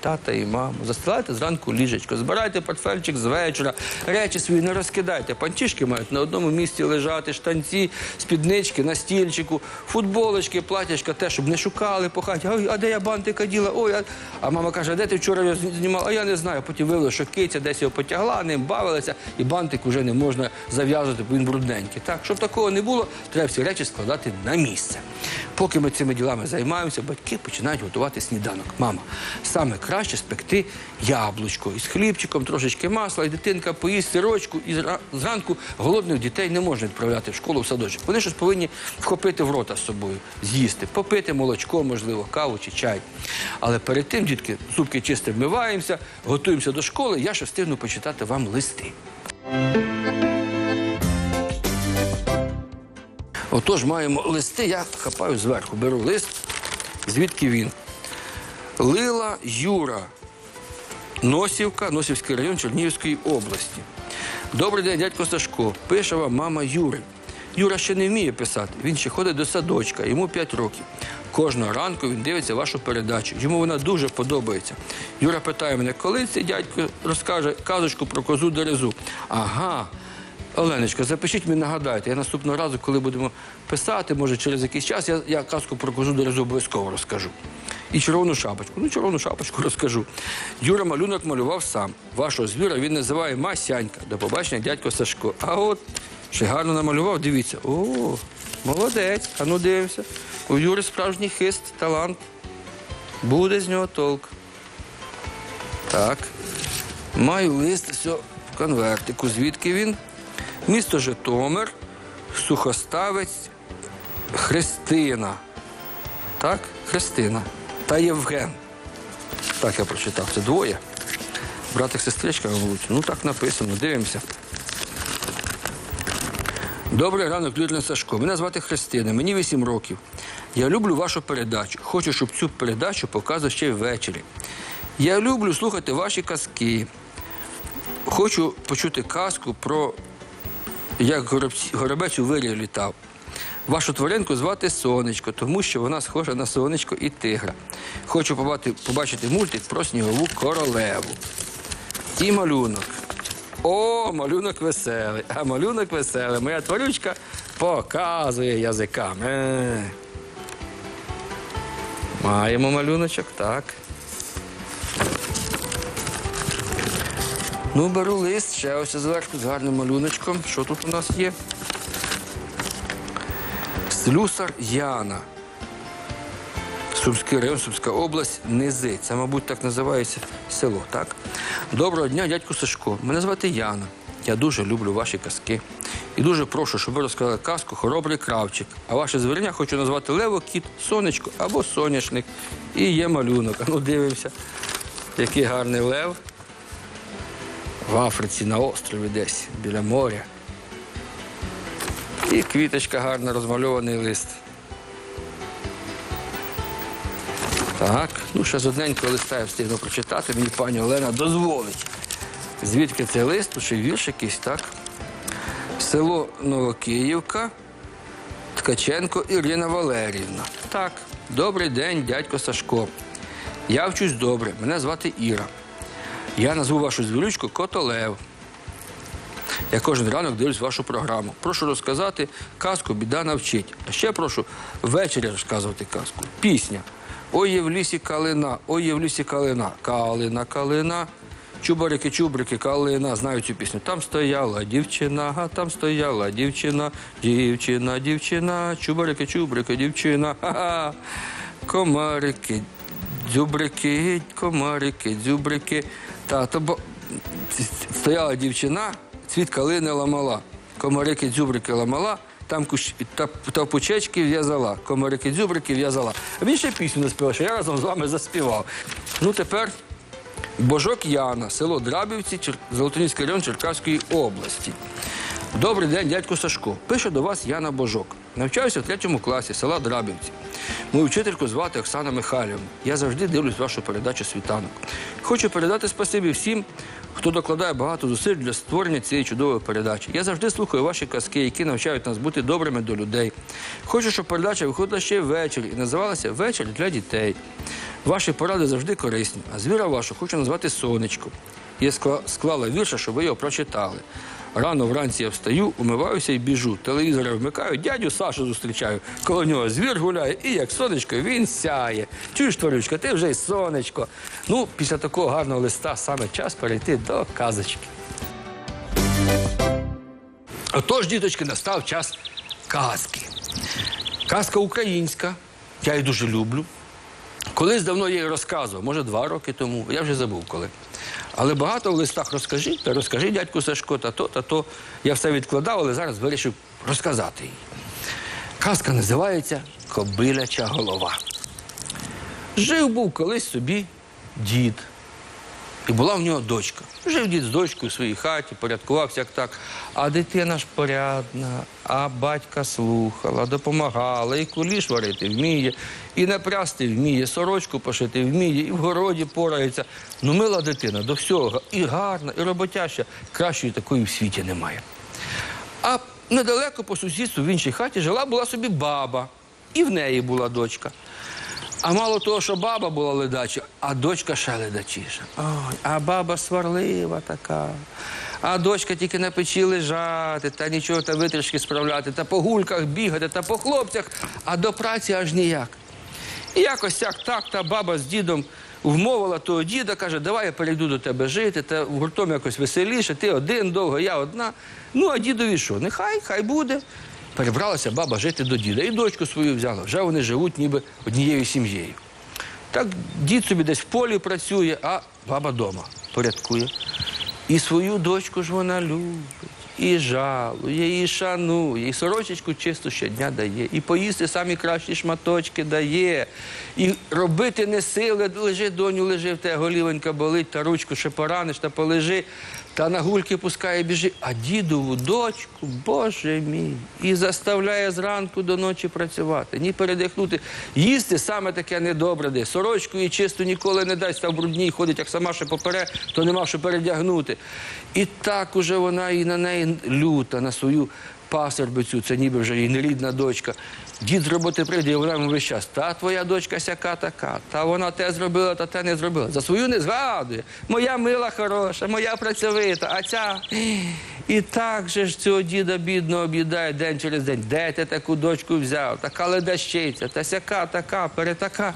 Тата і маму, застилайте зранку ліжечко, збирайте портфельчик з вечора, речі свої не розкидайте. Панчішки мають на одному місці лежати, штанці, спіднички на стільчику, футболочки, платячка, те, щоб не шукали по хаті. А де я бантика діла? А... мама каже, а де ти вчора його знімав? А я не знаю. Потім виявилося, що киця десь його потягла, ним бавилася, і бантик вже не можна зав'язувати, бо він брудненький. Так, щоб такого не було, треба всі речі складати на місце. Поки ми цими ділами займаємося, батьки починають готувати сніданок. Мама, саме краще спекти яблучко із хлібчиком, трошечки масла, і дитинка поїсть сирочку, і зранку голодних дітей не можна відправляти в школу в садочок. Вони щось повинні вхопити в рота з собою, з'їсти, попити молочко, можливо, каву чи чай. Але перед тим, дітки, зубки чисто вмиваємося, готуємося до школи. Я ще встигну почитати вам листи. Отож, маємо листи, я хапаю зверху, беру лист, звідки він. Лила Юра, Носівка, Носівський район Чернігівської області. Добрий день, дядько Сашко. Пише вам мама Юри. Юра ще не вміє писати, він ще ходить до садочка, йому 5 років. Кожного ранку він дивиться вашу передачу. Йому вона дуже подобається. Юра питає мене, коли цей дядько розкаже казочку про козу дерезу. Ага. Оленочка, запишіть мені, нагадайте. Я наступного разу, коли будемо писати, може через якийсь час, я, я казку про козу дерезу обов'язково розкажу. І червону шапочку. Ну, червону шапочку розкажу. Юра малюнок малював сам. Вашого звіра він називає Масянька. До побачення, дядько Сашко. А от ще гарно намалював, дивіться. О, молодець. А ну дивимося. У Юри справжній хист, талант. Буде з нього толк. Так. Маю лист все в конвертику. Звідки він? Місто Житомир, Сухоставець, Христина. Так? Христина. Та Євген. Так я прочитав. Це двоє. Братик, сестричка, мабуть. Ну так написано. Дивимося. Добрий ранок, Людмила Сашко. Мене звати Христина, мені 8 років. Я люблю вашу передачу. Хочу, щоб цю передачу показував ще й ввечері. Я люблю слухати ваші казки. Хочу почути казку про як горобці- горобець у вирі літав. Вашу тваринку звати Сонечко, тому що вона схожа на сонечко і тигра. Хочу побачити, мультик про снігову королеву. І малюнок. О, малюнок веселий. А малюнок веселий. Моя тварючка показує язиками. Е. Маємо малюночок, так. Ну, беру лист, ще ось зверху з гарним малюночком. Що тут у нас є? Слюсар Яна. Сумський район, Сумська область, Низи. Це, мабуть, так називається село, так? Доброго дня, дядько Сашко. Мене звати Яна. Я дуже люблю ваші казки. І дуже прошу, щоб ви розказали казку Хоробрий кравчик. А ваше звірення хочу назвати Лево, Кіт, Сонечко або Соняшник. І є малюнок. Ну дивимося, який гарний лев в Африці на острові десь біля моря. І квіточка гарна, розмальований лист. Так, ну ще з одненького листа я встигну прочитати, мені пані Олена дозволить. Звідки цей лист? Тут ще вірш якийсь, так? Село Новокиївка, Ткаченко Ірина Валеріївна. Так, добрий день, дядько Сашко. Я вчусь добре, мене звати Іра. Я назву вашу звірючку Котолев. Я кожен ранок дивлюсь вашу програму. Прошу розказати казку Біда навчить. А ще прошу ввечері розказувати казку. Пісня. Ой є в лісі калина, ой є в лісі калина. Калина, калина. Чубарики, чубрики, калина. Знаю цю пісню. Там стояла дівчина, там стояла дівчина, дівчина, дівчина, чубарики, чубрики, дівчина. Ха-ха. Комарики, дзюбрики, комарики, дзюбрики. Та, то бо... стояла дівчина, цвіт калини ламала. Комарики, дзюбрики ламала, там кущ... пучечки в'язала. Комарики, дзюбрики в'язала. А він ще пісню не співав, що я разом з вами заспівав. Ну тепер Божок Яна, село Драбівці, Чер... Золотоніський район Черкаської області. Добрий день, дядько Сашко. Пише до вас Яна Божок. Навчаюся в третьому класі села Драбівці. Мою вчительку звати Оксана Михайлівна. Я завжди дивлюсь вашу передачу світанок. Хочу передати спасибі всім, хто докладає багато зусиль для створення цієї чудової передачі. Я завжди слухаю ваші казки, які навчають нас бути добрими до людей. Хочу, щоб передача виходила ще ввечері і називалася Вечір для дітей. Ваші поради завжди корисні, а звіра вашу хочу назвати сонечко. Я скла- склала вірша, щоб ви його прочитали. Рано вранці я встаю, умиваюся і біжу. Телевізор вмикаю, дядю Сашу зустрічаю. Коло нього звір гуляє, і як сонечко він сяє. Чуєш, Творючка, ти вже й сонечко. Ну, після такого гарного листа саме час перейти до казочки. Отож, діточки, настав час казки. Казка українська, я її дуже люблю. Колись давно я їй розказував, може два роки тому, я вже забув коли. Але багато в листах розкажіть, та розкажи дядьку Сашко, та то, та то. Я все відкладав, але зараз вирішив розказати їй. Казка називається Кобиляча голова. Жив був колись собі дід. І була в нього дочка. Жив дід з дочкою в своїй хаті, порядкувався як так. А дитина ж порядна, а батька слухала, допомагала, і куліш варити вміє, і напрясти вміє, сорочку пошити вміє, і в городі порається. Ну, мила дитина до всього, і гарна, і роботяща. Кращої такої в світі немає. А недалеко по сусідству в іншій хаті жила була собі баба, і в неї була дочка. А мало того, що баба була ледача, а дочка ще ледачіша. Ой, а баба сварлива така. А дочка тільки на печі лежати, та нічого та витрішки справляти, та по гульках бігати, та по хлопцях, а до праці аж ніяк. І якось як так та баба з дідом вмовила того діда, каже, давай я перейду до тебе жити, та гуртом якось веселіше, ти один довго, я одна. Ну, а дідові що? Нехай, хай буде. Перебралася баба жити до діда. І дочку свою взяла. Вже вони живуть ніби однією сім'єю. Так дід собі десь в полі працює, а баба вдома порядкує. І свою дочку ж вона любить, і жалує, і шанує, і сорочечку чисту щодня дає, і поїсти самі кращі шматочки дає, і робити не сили, лежи, доню, лежи, в тебе голівенька болить, та ручку ще пораниш, та полежи, та на гульки пускає, біжи. А дідову дочку, боже мій, і заставляє зранку до ночі працювати, ні передихнути. Їсти саме таке недобре, де сорочку їй чисту ніколи не дасть, та в брудній ходить, як сама ще попере, то нема що передягнути. І так уже вона і на неї люта, на свою пасербицю, це ніби вже її нерідна дочка. Дід з роботи прийде, і вона йому весь час, та твоя дочка сяка така, та вона те зробила, та те не зробила. За свою не згадує. Моя мила хороша, моя працьовита, а ця. І так же ж цього діда бідно об'їдає день через день. Де ти таку дочку взяв? Така ледащиця, та сяка, така, перетака.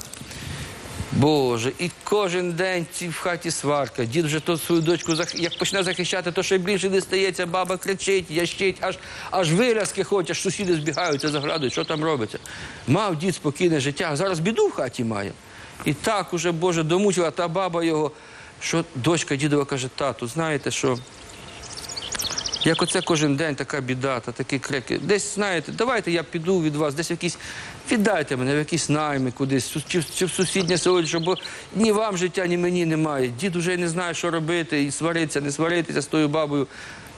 Боже, і кожен день ці в хаті сварка. Дід вже то свою дочку як почне захищати, то ще більше не стається, баба кричить, ящить, аж, аж виразки ходять, аж сусіди збігаються, заглядують, що там робиться. Мав дід спокійне життя, а зараз біду в хаті має. І так уже, Боже, домучила та баба його, що дочка дідова каже, тату, знаєте, що як оце кожен день така біда, та такі крики. Десь знаєте, давайте я піду від вас, десь якісь. Віддайте мене в якісь найми кудись, чи, чи в сусіднє село, бо ні вам життя, ні мені немає. Дід уже не знає, що робити, і сваритися, не сваритися з тою бабою.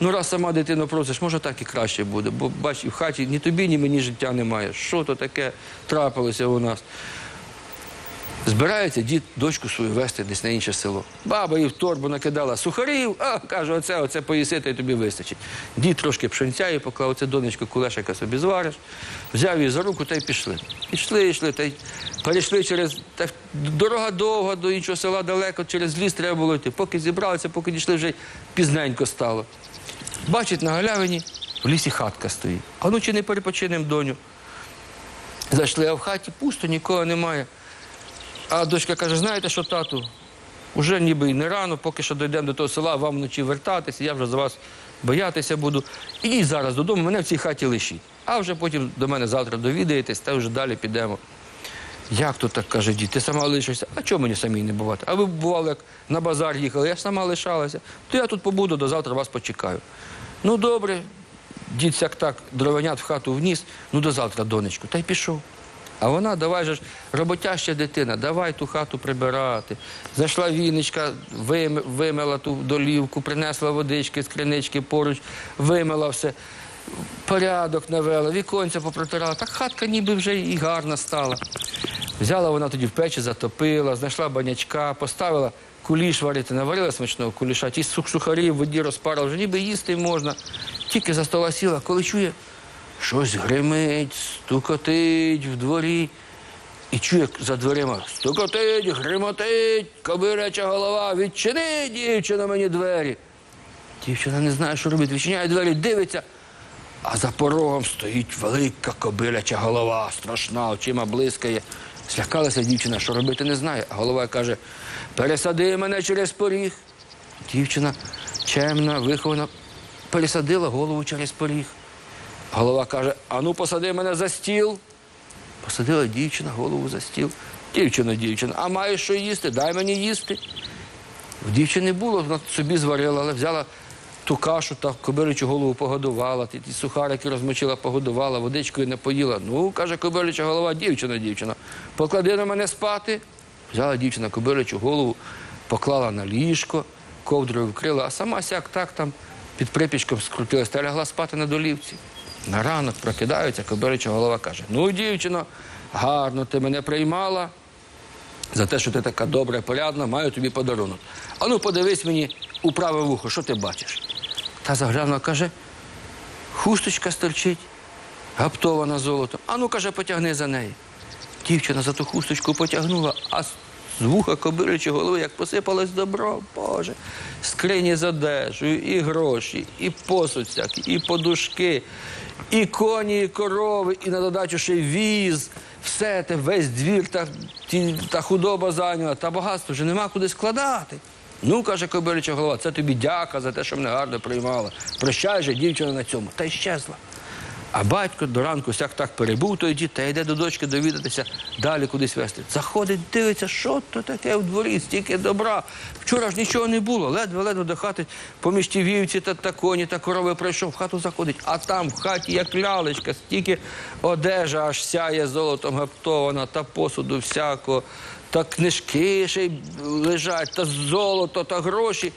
Ну, раз сама дитину просиш, може так і краще буде. Бо бач, і в хаті ні тобі, ні мені життя немає. Що то таке трапилося у нас? Збирається дід дочку свою вести десь на інше село. Баба їй в торбу накидала сухарів, а каже, оце, оце поїсити і тобі вистачить. Дід трошки пшенця і поклав, оце донечко кулешика собі звариш, взяв її за руку та й пішли. Пішли, йшли, та й перейшли через та дорога довга до іншого села далеко, через ліс треба було йти. Поки зібралися, поки дійшли, вже пізненько стало. Бачить на галявині, в лісі хатка стоїть. А ну чи не перепочинем доню? Зайшли, а в хаті пусто, нікого немає. А дочка каже: знаєте що, тату, уже ніби і не рано, поки що дійдемо до того села, вам вночі вертатися, я вже за вас боятися буду. Ідіть зараз додому, мене в цій хаті лишіть. А вже потім до мене завтра довідаєтесь, та вже далі підемо. Як то так каже дід, ти сама лишишся? А чому мені самій не бувати? А ви бували, як на базар їхали, я ж сама лишалася. То я тут побуду, до завтра вас почекаю. Ну добре, дід сяк так дровенят в хату вніс, ну до завтра, донечку, та й пішов. А вона, давай же ж, роботяща дитина, давай ту хату прибирати. Зайшла віночка, вим- вимила ту долівку, принесла водички з кринички поруч, вимила все, порядок навела, віконця попротирала. Так хатка ніби вже і гарна стала. Взяла вона тоді в печі, затопила, знайшла банячка, поставила куліш варити, наварила смачного куліша, ті сух- сухарі в воді розпарила, вже ніби їсти можна. Тільки за стола сіла, коли чує, щось гримить, стукотить в дворі. І чує за дверима стукотить, гримотить, кобиляча голова, відчини, дівчина, мені двері. Дівчина не знає, що робити. Відчиняє двері, дивиться. А за порогом стоїть велика кобиляча голова, страшна, очима блискає. Злякалася дівчина, що робити не знає. А голова каже: пересади мене через поріг. Дівчина чемна, вихована, пересадила голову через поріг. Голова каже: ану, посади мене за стіл. Посадила дівчина голову за стіл. Дівчина, дівчина, а маєш що їсти? Дай мені їсти. В дівчини було, вона собі зварила, але взяла ту кашу та кобилячу голову погодувала, ті, ті сухарики розмочила, погодувала, водичкою не поїла. Ну, каже кобиляча голова, дівчина, дівчина, поклади на мене спати. Взяла дівчина кобилячу голову, поклала на ліжко, ковдрою вкрила, а сама сяк так там під припічком скрутилась та лягла спати на долівці. На ранок прокидаються, кобиляча голова каже: Ну, дівчино, гарно ти мене приймала. За те, що ти така добра, порядна, маю тобі подарунок. А ну подивись мені у праве вухо, що ти бачиш? Та заглянула, каже, хусточка стерчить, гаптована золотом. А ну, каже, потягни за неї. Дівчина за ту хусточку потягнула, а з вуха кобилячі голови, як посипалось добро, Боже, скрині з одежею, і гроші, і посуд всякий, і подушки, і коні, і корови, і на додачу ще віз. Все те, весь двір та, ті, та худоба зайняла, та багатство вже нема куди складати. Ну, каже кобиляча голова, це тобі дяка за те, що мене гарно приймала. Прощай же, дівчина на цьому. Та й щезла. А батько до ранку сяк так перебув той дід та йде до дочки довідатися, далі кудись вести. Заходить, дивиться, що то таке в дворі, стільки добра. Вчора ж нічого не було, ледве-ледве до хати поміж ті вівці та, та коні та корови пройшов, в хату заходить, а там в хаті як лялечка, стільки одежа аж сяє золотом гаптована, та посуду всякого, та книжки ще й лежать, та золото, та гроші.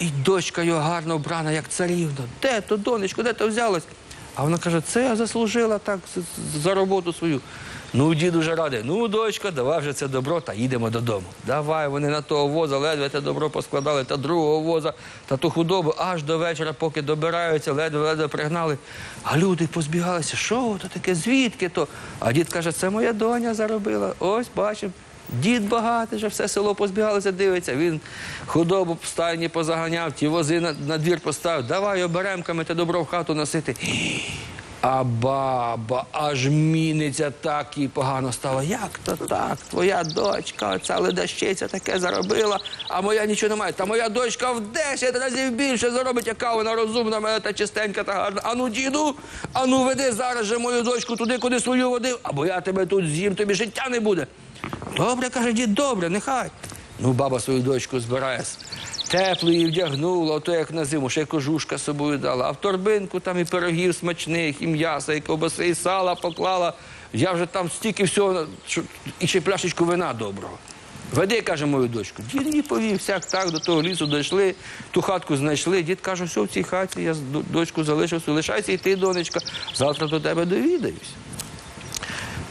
І дочка його гарно вбрана, як царівна. Де то, донечко, де то взялась? А вона каже, це я заслужила так за роботу свою. Ну, дід уже радий. Ну, дочка, давай вже це добро та їдемо додому. Давай, вони на того воза ледве те добро поскладали, та другого воза, та ту худобу, аж до вечора, поки добираються, ледве-ледве пригнали. А люди позбігалися, що то таке, звідки то? А дід каже, це моя доня заробила. Ось бачимо. Дід багатий, вже все село позбігалося, дивиться. Він худобу в стайні позаганяв, ті вози на, на двір поставив. Давай оберемками те добро в хату носити. А баба аж міниться так і погано стало. Як то так? Твоя дочка, оця ледащиця таке заробила, а моя нічого не має. Та моя дочка в 10 разів більше заробить, яка вона розумна, моя та чистенька та гарна. Ану, діду, ану веди зараз же мою дочку туди, куди свою водив, або я тебе тут з'їм, тобі життя не буде. Добре, каже дід, добре, нехай. Ну, баба свою дочку збирає. Тепло її вдягнула, ото як на зиму, ще кожушка собою дала. А в торбинку там і пирогів смачних, і м'яса, і ковбаси, і сала поклала. Я вже там стільки всього, що... і ще пляшечку вина доброго. Веди, каже мою дочку. Дід її повів, всяк так, до того лісу дійшли, ту хатку знайшли. Дід каже, все в цій хаті, я дочку залишився, лишайся і ти, донечка, завтра до тебе довідаюсь.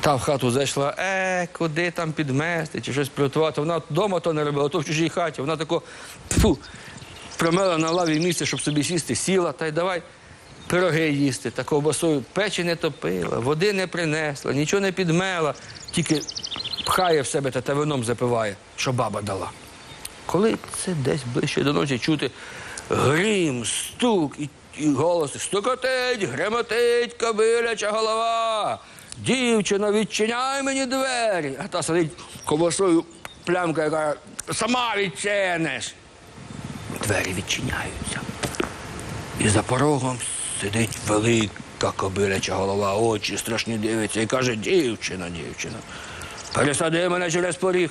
Та в хату зайшла, е, куди там підмести, чи щось приготувати. Вона вдома то не робила, то в чужій хаті. Вона тако фу, примела на лаві місце, щоб собі сісти, сіла, та й давай пироги їсти. Та ковбасою печі не топила, води не принесла, нічого не підмела, тільки пхає в себе та, та вином запиває, що баба дала. Коли це десь ближче до ночі чути грім, стук і, і голос стукотить, гремотить, кобиляча голова. Дівчина, відчиняй мені двері. А та сидить ковбасою плямка, яка сама відчиниш. Двері відчиняються. І за порогом сидить велика кобиляча голова, очі страшні дивиться і каже, дівчина, дівчина, пересади мене через поріг.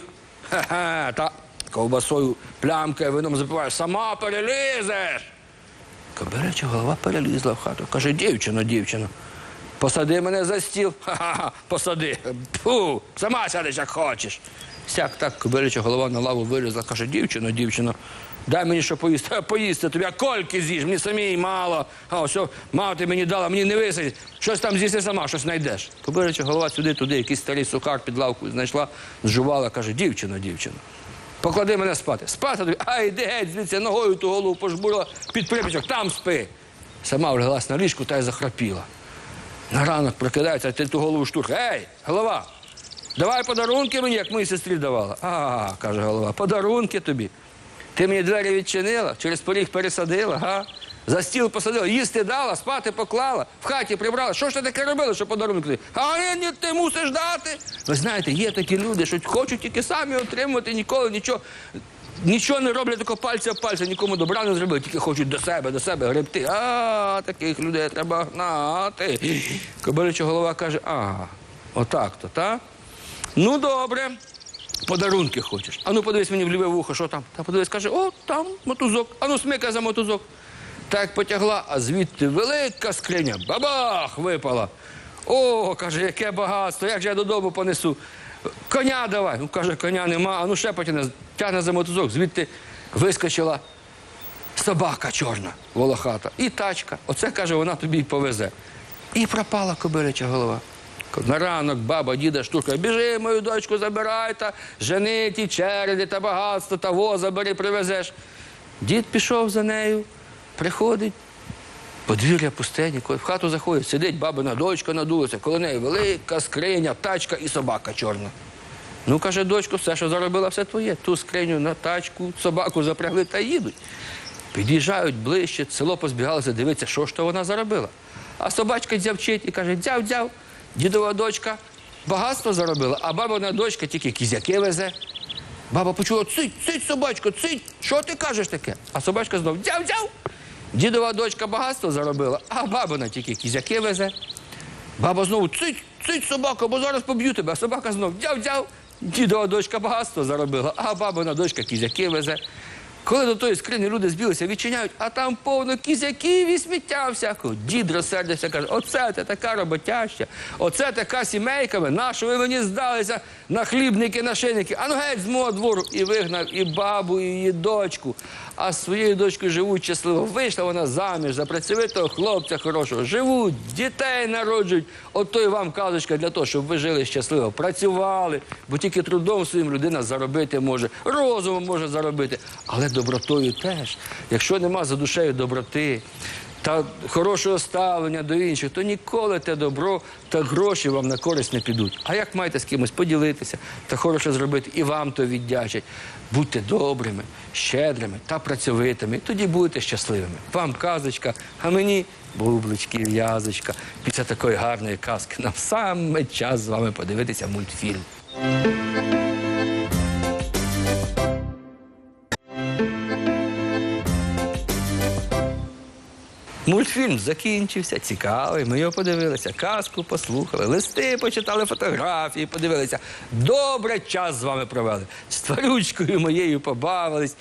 Ха-ха, та ковбасою плямка вином запиває, сама перелізеш. Кобиляча голова перелізла в хату. Каже, дівчино, дівчино, посади мене за стіл. Ха-ха, посади. Фу, сама сядеш, як хочеш. Сяк так кобиляча голова на лаву вилізла, каже, дівчино, дівчино, дай мені що поїсти. «Ха, Поїсти тобі, а кольки з'їж, мені самій мало. А ось мати мені дала, мені не висить. Щось там з'їсти сама, щось знайдеш. Кобиляча голова сюди, туди, якийсь старий сухар під лавкою знайшла, зжувала, каже, дівчино, дівчино. Поклади мене спати. Спати тобі, а йди геть, звідси ногою ту голову пожбурила під припічок, там спи. Сама вляглась на ліжку та й захрапіла. На ранок прокидається, ти ту голову штурх. Ей, голова! Давай подарунки мені, як моїй сестрі давала. А, каже голова, подарунки тобі. Ти мені двері відчинила, через поріг пересадила, га? За стіл посадила, їсти дала, спати поклала, в хаті прибрала. Що ж ти таке робила, що подарунок? тобі? А ні, ти мусиш дати. Ви знаєте, є такі люди, що хочуть тільки самі отримувати, ніколи нічого. Нічого не роблять такого пальця в пальця, нікому добра не зробили, тільки хочуть до себе, до себе гребти. А, таких людей треба гнати. Кобилича голова каже, а, отак-то, так? Ну, добре. Подарунки хочеш. Ану, подивись мені в ліве вухо, що там? Та подивись, каже, о, там мотузок. Ану, смикай за мотузок. Так потягла, а звідти велика скриня, бабах, випала. О, каже, яке багатство, як же я додому понесу. Коня давай. Ну, каже, коня нема, а ну ще потягне, тягне за мотузок, звідти вискочила собака чорна, волохата, і тачка. Оце каже, вона тобі й повезе. І пропала кобиляча голова. На ранок баба, діда штука, біжи, мою дочку забирай та жени ті череди та багатство, та воза бери, привезеш. Дід пішов за нею, приходить, подвір'я пустені, коли в хату заходить, сидить бабина дочка надулася, коло неї велика скриня, тачка і собака чорна. Ну, каже, дочко, все, що заробила, все твоє. Ту скриню на тачку, собаку запрягли та їдуть. Під'їжджають ближче, село позбігалося, дивиться, що ж то вона заробила. А собачка дзявчить і каже: дзяв, дзяв, дідова дочка багатство заробила, а бабина дочка тільки кізяки везе. Баба почула, цить, цить, собачко, цить, що ти кажеш таке? А собачка знов дзяв, дзяв. Дідова дочка багатство заробила, а бабина тільки кізяки везе. Баба знову цить, цить собака, бо зараз поб'ю тебе. А собака знов дяв-дяв. Дідова дочка багатство заробила, а бабина дочка кізяки везе. Коли до тої скрині люди збілися, відчиняють, а там повно кізяків і сміття всякого. Дід розсердився, каже, оце ти така роботяща, оце така сімейка, ви, на що ви мені здалися на хлібники, на шинники. А ну геть з мого двору. І вигнав і бабу, і її дочку. А з своєю дочкою живуть щасливо. Вийшла вона заміж за працьовитого хлопця хорошого. Живуть, дітей народжують. От то й вам казочка для того, щоб ви жили щасливо, працювали, бо тільки трудом своїм людина заробити може, розумом може заробити, але добротою теж. Якщо нема за душею доброти та хорошого ставлення до інших, то ніколи те добро та гроші вам на користь не підуть. А як маєте з кимось поділитися та хороше зробити, і вам то віддячать. Будьте добрими, щедрими та працьовитими, тоді будете щасливими. Вам казочка, а мені бублички, в'язочка. Після такої гарної казки нам саме час з вами подивитися мультфільм. Мультфільм закінчився, цікавий. Ми його подивилися, казку послухали, листи почитали, фотографії, подивилися. Добре час з вами провели. З тварючкою моєю побавились,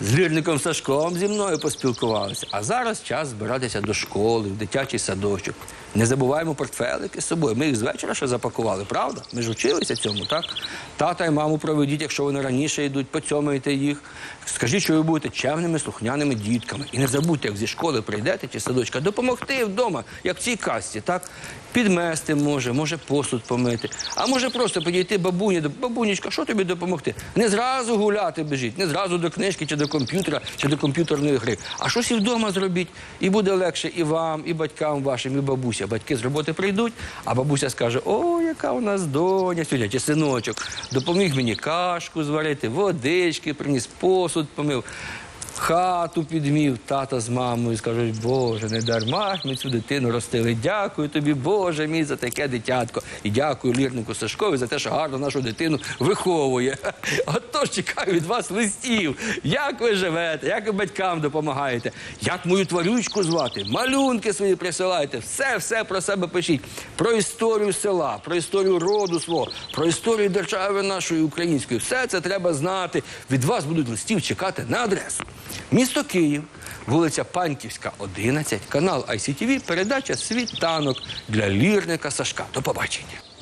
з лірником Сашком зі мною поспілкувалися. А зараз час збиратися до школи, в дитячий садочок. Не забуваємо портфелики з собою. Ми їх з вечора ще запакували, правда? Ми ж вчилися цьому, так? Тата і маму проведіть, якщо вони раніше йдуть, поцьомайте їх. Скажіть, що ви будете чемними, слухняними дітками. І не забудьте, як зі школи прийдете чи садочка, допомогти вдома, як в цій касті, так? Підмести може, може посуд помити. А може просто підійти бабуні, до бабунечка, що тобі допомогти? Не зразу гуляти біжіть, не зразу до книжки чи до комп'ютера, чи до комп'ютерної гри. А щось і вдома зробіть. І буде легше і вам, і батькам вашим, і бабуся. Батьки з роботи прийдуть, а бабуся скаже: О, яка у нас доня сьогодні, чи синочок, допоміг мені кашку зварити, водички приніс, посуд помив. Хату підмів тата з мамою скажуть, Боже, не дарма ми цю дитину ростили. Дякую тобі, Боже мій, за таке дитятко. І дякую лірнику Сашкові за те, що гарно нашу дитину виховує. Отож чекаю від вас листів. Як ви живете, як ви батькам допомагаєте, як мою тварючку звати, малюнки свої присилайте, все, все про себе пишіть. Про історію села, про історію роду свого, про історію держави нашої української. Все це треба знати. Від вас будуть листів чекати на адресу. Місто Київ, вулиця Панківська, 11, канал ICTV, передача Світанок для лірника Сашка. До побачення.